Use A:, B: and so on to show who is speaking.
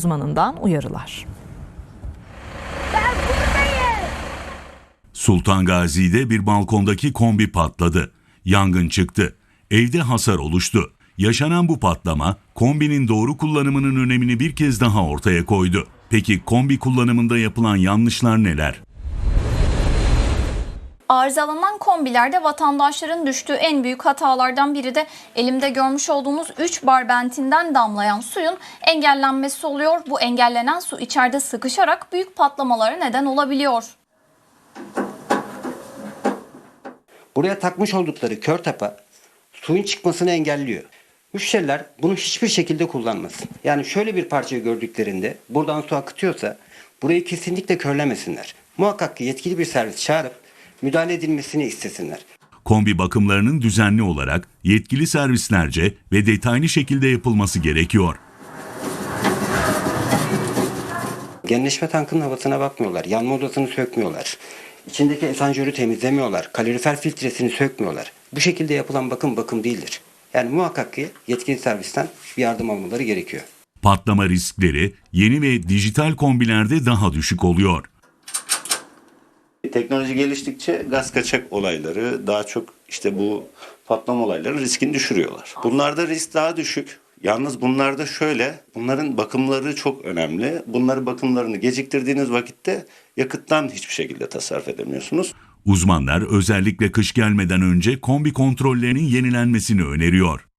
A: uzmanından uyarılar.
B: Sultan Gazi'de bir balkondaki kombi patladı. Yangın çıktı. Evde hasar oluştu. Yaşanan bu patlama kombinin doğru kullanımının önemini bir kez daha ortaya koydu. Peki kombi kullanımında yapılan yanlışlar neler?
C: Arızalanan kombilerde vatandaşların düştüğü en büyük hatalardan biri de elimde görmüş olduğunuz 3 bar bentinden damlayan suyun engellenmesi oluyor. Bu engellenen su içeride sıkışarak büyük patlamalara neden olabiliyor.
D: Buraya takmış oldukları kör tapa suyun çıkmasını engelliyor. Müşteriler bunu hiçbir şekilde kullanmasın. Yani şöyle bir parçayı gördüklerinde buradan su akıtıyorsa burayı kesinlikle körlemesinler. Muhakkak ki yetkili bir servis çağırıp müdahale edilmesini istesinler.
B: Kombi bakımlarının düzenli olarak yetkili servislerce ve detaylı şekilde yapılması gerekiyor.
D: Genleşme tankının havasına bakmıyorlar. Yanma odasını sökmüyorlar. İçindeki esanjörü temizlemiyorlar. Kalorifer filtresini sökmüyorlar. Bu şekilde yapılan bakım bakım değildir. Yani muhakkak ki yetkili servisten bir yardım almaları gerekiyor.
B: Patlama riskleri yeni ve dijital kombilerde daha düşük oluyor.
E: Teknoloji geliştikçe gaz kaçak olayları daha çok işte bu patlama olayları riskini düşürüyorlar. Bunlarda risk daha düşük. Yalnız bunlarda şöyle, bunların bakımları çok önemli. Bunları bakımlarını geciktirdiğiniz vakitte yakıttan hiçbir şekilde tasarruf edemiyorsunuz.
B: Uzmanlar özellikle kış gelmeden önce kombi kontrollerinin yenilenmesini öneriyor.